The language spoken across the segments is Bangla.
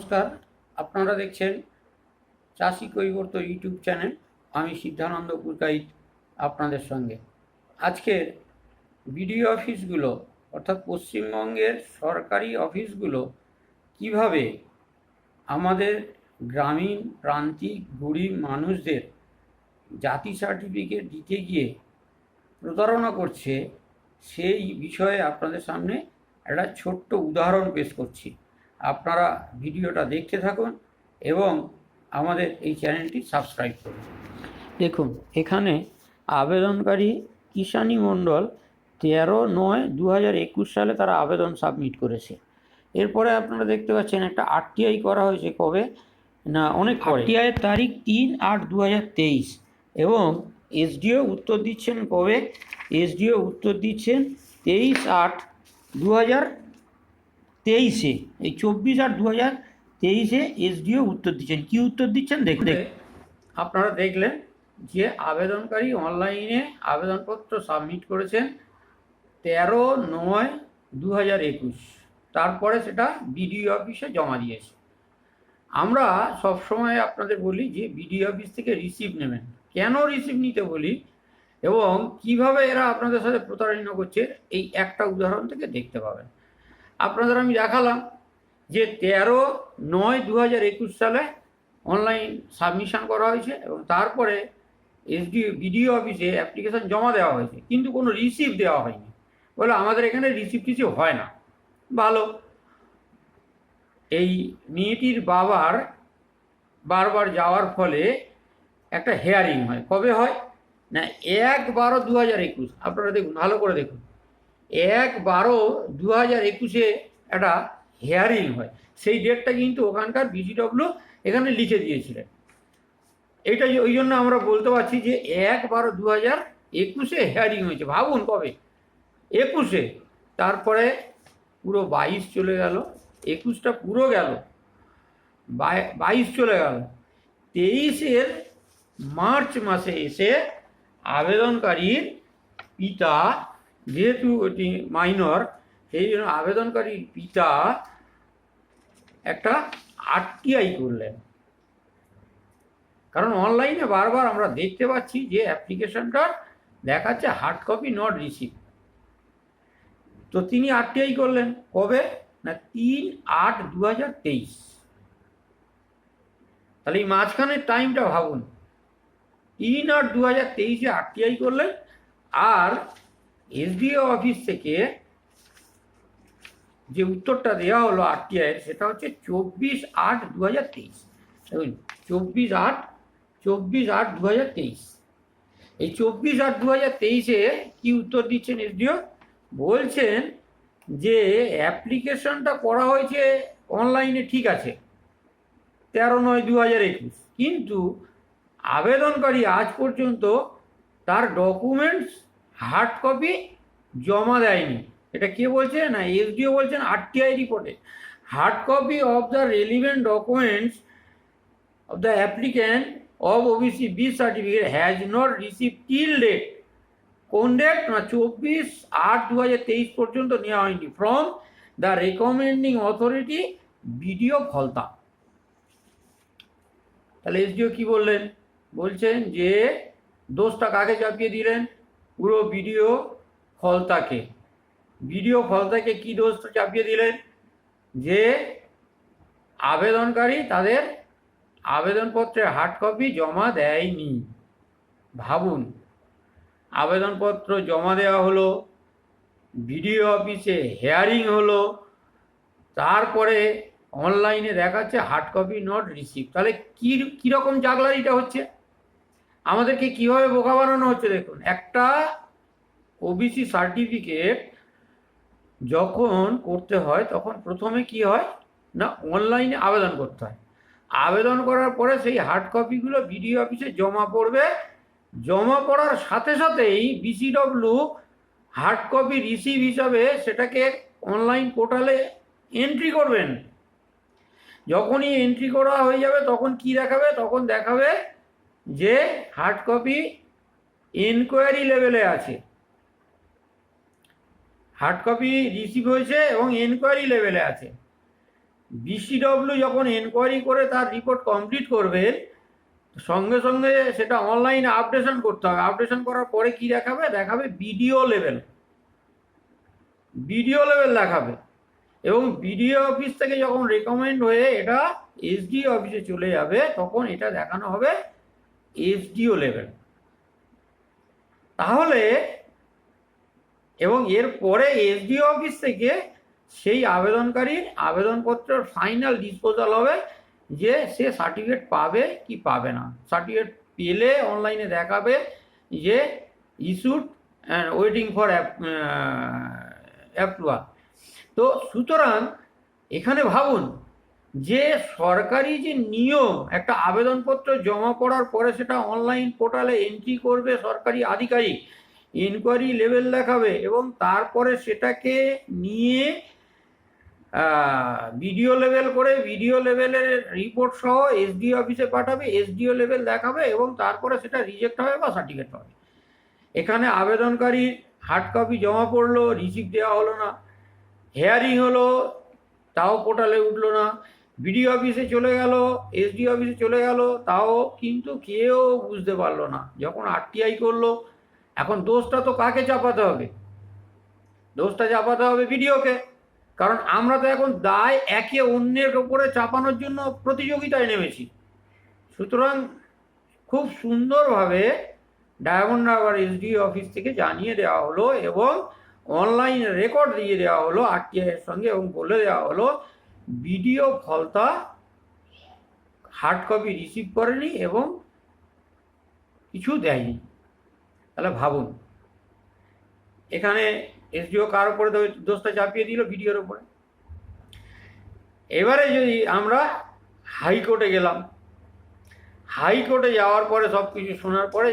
নমস্কার, আপনারা দেখছেন চাষি কৈবর্ত ইউটিউব চ্যানেল। আমি সিদ্ধানন্দ পুরকাইত আপনাদের সঙ্গে। আজকের বিডিও অফিসগুলো অর্থাৎ পশ্চিমবঙ্গের সরকারি অফিসগুলো কীভাবে আমাদের গ্রামীণ, প্রান্তিক, গরিব মানুষদের জাতি সার্টিফিকেট দিতে গিয়ে প্রতারণা করছে, সেই বিষয়ে আপনাদের সামনে একটা ছোট্ট উদাহরণ পেশ করছি। আপনারা ভিডিওটা দেখতে থাকুন এবং আমাদের এই চ্যানেলটি সাবস্ক্রাইব করুন। দেখুন, এখানে আবেদনকারী কিষানী মণ্ডল তেরো নয় দু হাজার একুশ সালে তারা আবেদন সাবমিট করেছে। এরপরে আপনারা দেখতে পাচ্ছেন একটা আরটিআই করা হয়েছে কবে? না, অনেক আরটিআইয়ের তারিখ তিন আট দু হাজার তেইশ এবং এসডিও উত্তর দিচ্ছেন কবে? এসডিও উত্তর দিচ্ছেন তেইশ আট দু হাজার তেইশে, এই চব্বিশ আর দু হাজার তেইশে এসডিও উত্তর দিচ্ছেন। কি উত্তর দিচ্ছেন? দেখতে আপনারা দেখলেন যে আবেদনকারী অনলাইনে আবেদনপত্র সাবমিট করেছেন তেরো নয় দু হাজার একুশ। তারপরে সেটা বিডিও অফিসে জমা দিয়েছে। আমরা সবসময় আপনাদের বলি যে বিডিও অফিস থেকে রিসিভ নেবেন। কেন রিসিভ নিতে বলি? এবং কীভাবে এরা আপনাদের সাথে প্রতারণা করছে? এই একটা উদাহরণ থেকে দেখতে পাবেন। আপনাদের আমি দেখালাম যে তেরো নয় দু হাজার একুশ সালে অনলাইন সাবমিশন করা হয়েছে এবং তারপরে এসডি বিডিও অফিসে অ্যাপ্লিকেশন জমা দেওয়া হয়েছে, কিন্তু কোনো রিসিভ দেওয়া হয়নি। বলে আমাদের এখানে রিসিভ কিছু হয় না। ভালো। এই মেয়েটির বাবার বারবার যাওয়ার ফলে একটা হেয়ারিং হয়। কবে হয়? না এক বারো দু হাজার একুশ। আপনারা দেখুন, ভালো করে দেখুন। এক বারো দু হাজার একুশে একটা হেয়ারিং হয়। সেই ডেটটা কিন্তু ওখানকার বিজিডব্লিউ এখানে লিখে দিয়েছিলেন। এটা ওই জন্য আমরা বলতে পারছি যে এক বারো দু হাজার একুশে হেয়ারিং হয়েছে। ভাবুন কবে? একুশে। তারপরে পুরো বাইশ চলে গেল। একুশটা পুরো গেল। বাইশ চলে গেল। তেইশের মার্চ মাসে এসে আবেদনকারীর পিতা যেহেতু এটি মাইনর সেই জন্য আবেদনকারীর পিতা একটা আরটিআই করলেন। কারণ অনলাইনে বারবার আমরা দেখতে পাচ্ছি যে অ্যাপ্লিকেশনটা দেখাচ্ছে হার্ড কপি নট রিসিভ তো তিনি আরটিআই করলেন কবে? না, তিন আট দু হাজার তেইশ। তাহলে এই মাঝখানের টাইমটা ভাবুন। তিন আট দু হাজার তেইশে আরটিআই করলেন, আর এসডিও অফিস থেকে যে উত্তরটা দেওয়া হলো আরটিআইয়ের, সেটা হচ্ছে চব্বিশ আট দু হাজার তেইশ। দেখুন, চব্বিশ আট চব্বিশ আট দু হাজার তেইশ। এই চব্বিশ আট দু হাজার তেইশে কী উত্তর দিচ্ছেন এসডিও? বলছেন যে অ্যাপ্লিকেশনটা করা হয়েছে অনলাইনে, ঠিক আছে, তেরো নয় দু হাজার একুশ। কিন্তু আবেদনকারী আজ পর্যন্ত তার ডকুমেন্টস হার্ড কপি জমা দেয়নি। এটা কে বলছে? না, এসডিও বলছেন, আরটিআই রিপোর্টে। Hard copy of the relevant documents of the applicant of OBC B certificate has not receive till date. কোন ডেট? না, চব্বিশ আট দু হাজার তেইশ পর্যন্ত নেওয়া হয়নি। From the recommending authority, BDO Falta. তাহলে এসডিও কি বললেন? বলছেন যে দোষটা কাকে চাপিয়ে দিলেন? পুরো বিডিও ফলতাকে। বিডিও ফলতাকে কি দোষটা চাপিয়ে দিলেন? যে আবেদনকারী তাদের আবেদনপত্রের হার্ড কপি জমা দেয়নি। ভাবুন, আবেদনপত্র জমা দেওয়া হলো বিডিও অফিসে হেয়ারিং হলো, তারপরে অনলাইনে দেখাচ্ছে হার্ড কপি নট রিসিভ তাহলে কী কীরকম জাগলারিটা হচ্ছে? আমাদেরকে কীভাবে বোকা বানানো হচ্ছে দেখুন। একটা ওবিসি সার্টিফিকেট যখন করতে হয়, তখন প্রথমে কি হয়? না অনলাইনে আবেদন করতে হয়। আবেদন করার পরে সেই হার্ড কপিগুলো বিডিও অফিসে জমা পড়বে। জমা পড়ার সাথে সাথেই বিসিডব্লিউ হার্ড কপি রিসিভ হিসাবে সেটাকে অনলাইন পোর্টালে এন্ট্রি করবেন। যখনই এন্ট্রি করা হয়ে যাবে, তখন কি দেখাবে? তখন দেখাবে যে হার্ড কপি এনকোয়ারি লেভেলে আছে। হার্ড কপি রিসিভ হয়েছে এবং এনকোয়ারি লেভেলে আছে। বিসিডব্লিউ যখন এনকোয়ারি করে তার রিপোর্ট কমপ্লিট করবে, সঙ্গে সঙ্গে সেটা অনলাইনে আপডেশন করতে হবে। আপডেশন করার পরে কি দেখাবে? দেখাবে বিডিও লেভেল বিডিও লেভেল দেখাবে। এবং বিডিও অফিস থেকে যখন রেকমেন্ড হয়ে এটা এসডি অফিসে চলে যাবে, তখন এটা দেখানো হবে এসডিও লেভেল তাহলে, এবং এর পরে এসডিও অফিস থেকে সেই আবেদনকারীর আবেদনপত্রের ফাইনাল ডিসপোজাল হবে যে সে সার্টিফিকেট পাবে কি পাবে না। সার্টিফিকেট পেলে অনলাইনে দেখাবে যে issued and waiting for approval তো সুতরাং, এখানে ভাবুন যে সরকারি যে নিয়ম, একটা আবেদনপত্র জমা করার পরে সেটা অনলাইন পোর্টালে এন্ট্রি করবে সরকারি আধিকারিক ইনকোয়ারি লেভেল দেখাবে এবং তারপরে সেটাকে নিয়ে ভিডিও লেভেল করে ভিডিও লেভেলের রিপোর্ট সহ এসডিও অফিসে পাঠাবে এসডিও লেভেল দেখাবে এবং তারপরে সেটা রিজেক্ট হবে বা সার্টিফিকেট পাবে এখানে আবেদনকারী হার্ড কপি জমা পড়ল রিসিভ দেওয়া হলো না। হেয়ারিং হলো, তাও পোর্টালে উঠল না। বিডিও অফিসে চলে গেল এসডি অফিসে চলে গেল, তাও কিন্তু কেউ বুঝতে পারল না। যখন আরটিআই করল, এখন দোষটা তো কাকে চাপাতে হবে? দোষটা চাপাতে হবে ভিডিওকে কারণ আমরা তো এখন দায় একে অন্যের ওপরে চাপানোর জন্য প্রতিযোগিতায় নেমেছি। সুতরাং খুব সুন্দরভাবে ডায়মন্ড হারবার এসডি অফিস থেকে জানিয়ে দেওয়া হলো এবং অনলাইন রেকর্ড দিয়ে দেওয়া হলো আরটিআই এর সঙ্গে এবং বলে দেওয়া হলো BDO Falta hard copy receive করেনি এবং কিছু দেয়নি। তাহলে ভাবুন, এখানে এসডিও কার উপরে দোষটা চাপিয়ে দিল ভিডিওর উপরে? এবারে যদি আমরা হাইকোর্টে গেলাম হাইকোর্টে যাওয়ার পরে সব কিছু শোনার পরে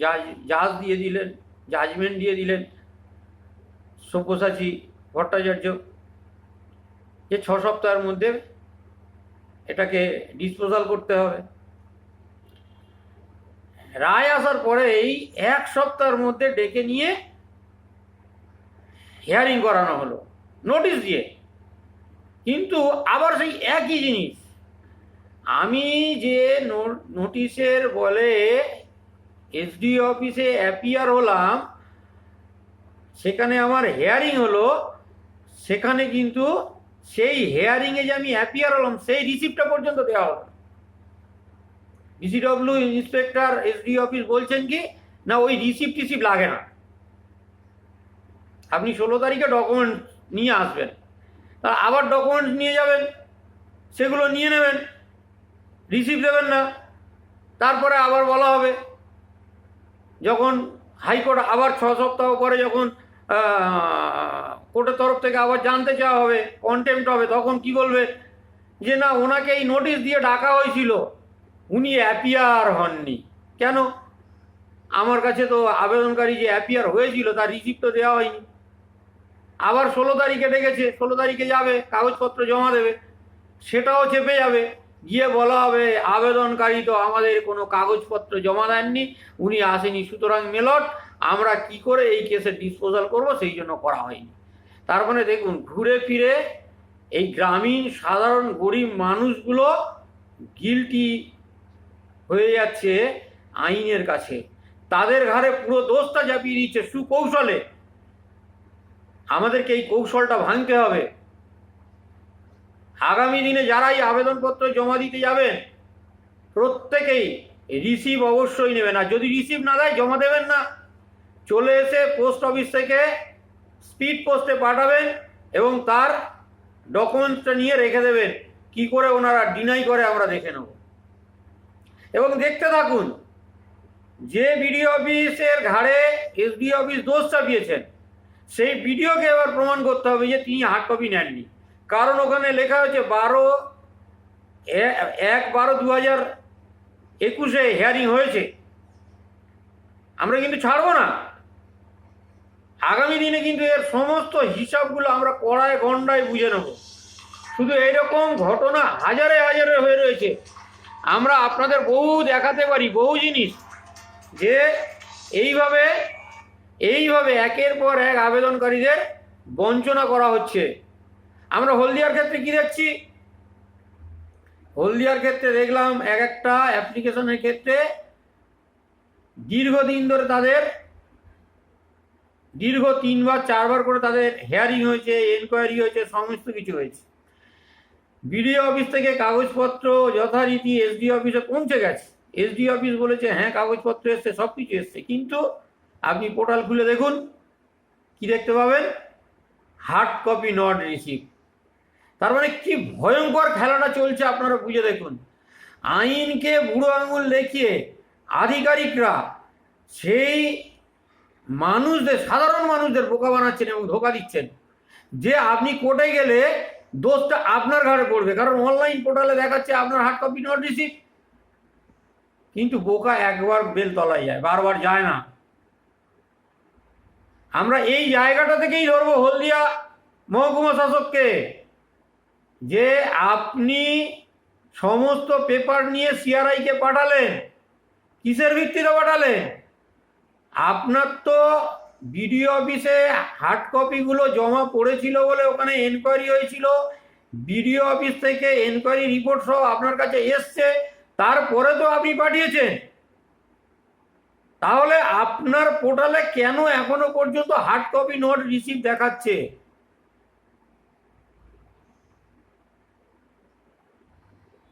জাজ জাজ দিয়ে দিলেন জাজমেন্ট দিয়ে দিলেন, সব্যসাচী ভট্টাচার্য যে ছ সপ্তাহের মধ্যে এটাকে ডিসপোজাল করতে হবে। রায় আসার পরে এই এক সপ্তাহের মধ্যে ডেকে নিয়ে হিয়ারিং করানো হলো নোটিশ দিয়ে। কিন্তু আবার সেই একই জিনিস, আমি যে নোটিশের বলে এসডি অফিসে অ্যাপিয়ার হলাম, সেখানে আমার হেয়ারিং হলো, সেখানে কিন্তু সেই হেয়ারিংয়ে যে আমি অ্যাপিয়ার হলাম, সেই রিসিপ্টটা পর্যন্ত দেওয়া হলো ডিসিডব্লিউ ইন্সপেক্টর এসডি অফিস বলছেন কি, না, ওই রিসিপ্ট টিসিপ্ট লাগে না। আপনি ষোলো তারিখে ডকুমেন্ট নিয়ে আসবেন। আবার ডকুমেন্টস নিয়ে যাবেন, সেগুলো নিয়ে নেবেন। রিসিপ্ট দেবেন না। তারপরে আবার বলা হবে। যখন হাইকোর্ট আবার ছ সপ্তাহ পরে যখন কোর্টের তরফ থেকে আবার জানতে চাওয়া হবে কন্টেম্পট হবে, তখন কি বলবে? যে না, ওনাকে এই নোটিশ দিয়ে ডাকা হয়েছিল। উনি অ্যাপিয়ার হননি। কেন? আমার কাছে তো আবেদনকারী যে অ্যাপিয়ার হয়েছিল, তার রিসিপ্ট তো দেওয়া হয়নি। আবার ষোলো তারিখে ডেকেছে, ষোলো তারিখে যাবে, কাগজপত্র জমা দেবে, সেটাও চেপে যাবে। গিয়ে বলা হবে, আবেদনকারী তো আমাদের কোনো কাগজপত্র জমা দেননি, উনি আসেনি। সুতরাং মেলট, আমরা কি করে এই কেসের ডিসপোজাল করব, সেই জন্য করা হয়নি। তার মানে দেখুন, ঘুরে ফিরে এই গ্রামীণ, সাধারণ, গরিব মানুষগুলো গিলটি হয়ে যাচ্ছে আইনের কাছে। তাদের ঘাড়ে পুরো দোষটা চাপিয়ে দিচ্ছে সুকৌশলে। আমাদেরকে এই কৌশলটা ভাঙতে হবে। আগামী দিনে যারাই আবেদনপত্র জমা দিতে যাবেন, প্রত্যেকেই রিসিভ অবশ্যই নেবেন। আর যদি রিসিভ না দেয়, জমা দেবেন না। চলে এসে পোস্ট অফিস থেকে স্পিড পোস্টে পাঠাবেন এবং তার ডকুমেন্টসটা নিয়ে রেখে দেবেন। কি করে ওনারা ডিনাই করে আমরা দেখে নেব। এবং দেখতে থাকুন, যে বিডিও অফিসের ঘাড়ে এসডি অফিস দোষ চাপিয়েছেন, সেই ভিডিওকে এবার প্রমাণ করতে হবে যে তিনি হার্ড কপি নেননি। কারণ ওখানে লেখা হয়েছে বারো এক বারো দু হাজার একুশে হিয়ারিং হয়েছে। আমরা কিন্তু ছাড়বো না। আগামী দিনে কিন্তু এর সমস্ত হিসাবগুলো আমরা কড়ায় গন্ডায় বুঝে নেব। শুধু এইরকম ঘটনা হাজারে হাজারে হয়ে রয়েছে। আমরা আপনাদের বহু দেখাতে পারি, বহু জিনিস যে এইভাবে এইভাবে একের পর এক আবেদনকারীদের বঞ্চনা করা হচ্ছে। আমরা হলদিয়ার ক্ষেত্রে কি দেখছি? হলদিয়ার ক্ষেত্রে দেখলাম এক একটা অ্যাপ্লিকেশনের ক্ষেত্রে দীর্ঘদিন ধরে তাদের দীর্ঘ তিনবার, চারবার করে তাদের হেয়ারিং হয়েছে এনকোয়ারি হয়েছে, সমস্ত কিছু হয়েছে। বিডিও অফিস থেকে কাগজপত্র যথারীতি এসডি অফিসে পৌঁছে গেছে। এসডি অফিস বলেছে হ্যাঁ কাগজপত্র এসছে সব কিছু এসছে। কিন্তু আপনি পোর্টাল খুলে দেখুন, কি দেখতে পাবেন? হার্ড কপি নট রিসিভ তার মানে কি ভয়ঙ্কর খেলাটা চলছে আপনারা বুঝে দেখুন। আইনকে বুড়ো আঙুল দেখিয়ে আধিকারিকরা সেই মানুষদের, সাধারণ মানুষদের বোকা বানাচ্ছেন এবং ধোকা দিচ্ছেন। যে আপনি কোর্টে গেলে দোষটা আপনার ঘাড়ে পড়বে, কারণ অনলাইন পোর্টালে দেখাচ্ছে আপনার হার্ড কপি নট রিসিভ কিন্তু বোকা একবার বেল তলায় যায়, বারবার যায় না। আমরা এই জায়গাটা থেকেই ধরবো হলদিয়া মহকুমা শাসককে, যে আপনি সমস্ত পেপার নিয়ে সিআরআইকে পাঠালেন, কিসের ভিত্তিতে পাঠালেন? আপনার তো বিডিও অফিসে হার্ড কপিগুলো জমা পড়েছিল বলে ওখানে এনকোয়ারি হয়েছিল। বিডিও অফিস থেকে এনকোয়ারি রিপোর্ট সহ আপনার কাছে এসছে, তারপরে তো আপনি পাঠিয়েছেন। তাহলে আপনার পোর্টালে কেন এখনও পর্যন্ত হার্ড কপি নোট রিসিভ দেখাচ্ছে?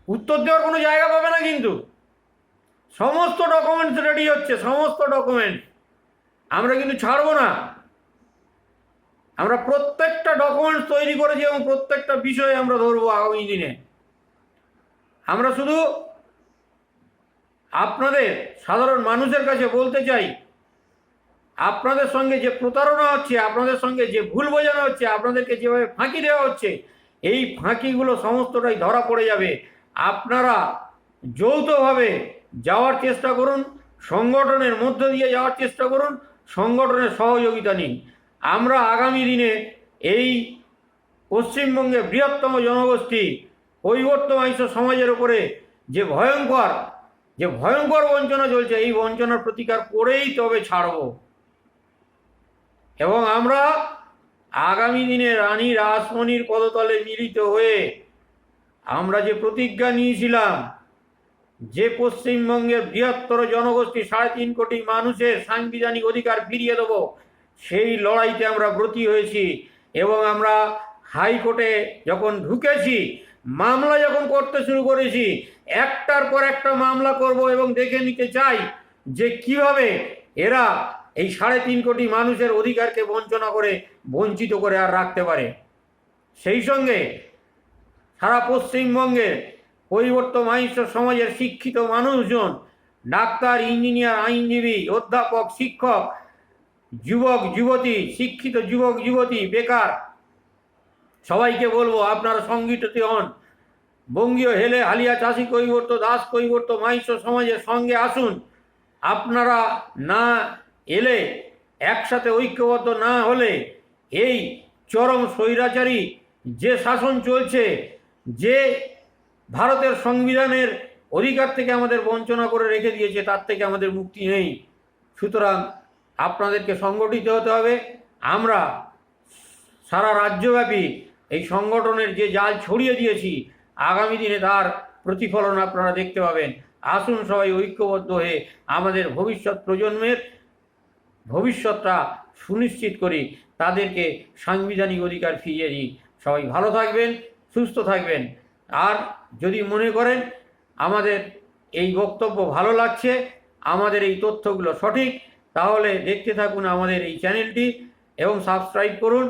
উত্তর দেওয়ার কোনো জায়গা পাবে না কিন্তু। সমস্ত ডকুমেন্টস রেডি হচ্ছে, সমস্ত ডকুমেন্ট আমরা কিন্তু ছাড়বো না। আমরা প্রত্যেকটা ডকুমেন্টস তৈরি করেছি এবং প্রত্যেকটা বিষয়ে আমরা ধরবো আগামী দিনে। আমরা শুধু আপনাদের, সাধারণ মানুষের কাছে বলতে চাই, আপনাদের সঙ্গে যে প্রতারণা হচ্ছে, আপনাদের সঙ্গে যে ভুল বোঝানো হচ্ছে, আপনাদেরকে যেভাবে ফাঁকি দেওয়া হচ্ছে, এই ফাঁকিগুলো সমস্তটাই ধরা পড়ে যাবে। আপনারা যৌথভাবে যাওয়ার চেষ্টা করুন, সংগঠনের মধ্য দিয়ে যাওয়ার চেষ্টা করুন সংগঠনের সহযোগিতা নিন। আমরা আগামী দিনে এই পশ্চিমবঙ্গে বৃহত্তম জনগোষ্ঠী কৈবর্তমাইশ সমাজের উপরে যে ভয়ঙ্কর যে ভয়ঙ্কর বঞ্চনা চলছে, এই বঞ্চনার প্রতিকার করেই তবে ছাড়ব। এবং আমরা আগামী দিনে রানী রাসমণির পদতলে মিলিত হয়ে আমরা যে প্রতিজ্ঞা নিয়েছিলাম যে পশ্চিমবঙ্গের বৃহত্তর জনগোষ্ঠী সাড়ে তিন কোটি মানুষের সাংবিধানিক অধিকার ফিরিয়ে দেব, সেই লড়াইতে আমরা ব্রতী হয়েছি এবং আমরা হাইকোর্টে যখন ঢুকেছি, মামলা যখন করতে শুরু করেছি, একটার পর একটা মামলা করব এবং দেখে নিতে চাই যে কীভাবে এরা এই সাড়ে তিন কোটি মানুষের অধিকারকে বঞ্চনা করে, বঞ্চিত করে আর রাখতে পারে। সেই সঙ্গে সারা পশ্চিমবঙ্গের পরিবর্তমাইশ্য সমাজের শিক্ষিত মানুষজন, ডাক্তার, ইঞ্জিনিয়ার, আইনজীবী, অধ্যাপক, শিক্ষক, যুবক, যুবতী, শিক্ষিত যুবক, যুবতী, বেকার, সবাইকে বলব আপনারা সংগঠিত হন। বঙ্গীয় হেলে হালিয়া চাষি কৈবর্ত দাস কৈবর্ত মাইশ্য সমাজের সঙ্গে আসুন। আপনারা না এলে, একসাথে ঐক্যবদ্ধ না হলে, এই চরম স্বৈরাচারী যে শাসন চলছে, যে ভারতের সংবিধানের অধিকার থেকে আমাদের বঞ্চনা করে রেখে দিয়েছে, তার থেকে আমাদের মুক্তি নেই। সুতরাং আপনাদেরকে সংগঠিত হতে হবে। আমরা সারা রাজ্যব্যাপী এই সংগঠনের যে জাল ছড়িয়ে দিয়েছি, আগামী দিনে তার প্রতিফলন আপনারা দেখতে পাবেন। আসুন সবাই ঐক্যবদ্ধ হয়ে আমাদের ভবিষ্যৎ প্রজন্মের ভবিষ্যৎটা সুনিশ্চিত করি, তাদেরকে সাংবিধানিক অধিকার ফিরিয়ে দিই। সবাই ভালো থাকবেন, সুস্থ থাকবেন। আর যদি মনে করেন আমাদের এই বক্তব্য ভালো লাগছে, আমাদের এই তথ্যগুলো সঠিক, তাহলে দেখতে থাকুন আমাদের এই চ্যানেলটি এবং সাবস্ক্রাইব করুন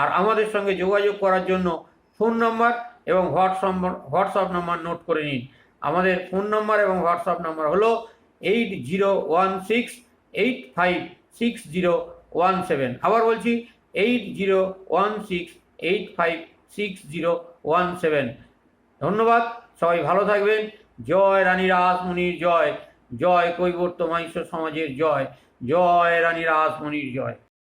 আর আমাদের সঙ্গে যোগাযোগ করার জন্য ফোন নাম্বার এবং হোয়াটসঅ্যাপ হোয়াটসঅ্যাপ নাম্বার নোট করে নিন। আমাদের ফোন নম্বর এবং হোয়াটসঅ্যাপ নম্বর হলো eight zero one six eight five six zero one seven. আবার বলছি, eight zero one six eight five six zero one seven. ধন্যবাদ, সবাই ভালো থাকবেন। জয় রানী রাসমণির জয়। জয় কৈবর্ত মাইশ্য সমাজের জয়। জয় রানী রাসমণির জয়।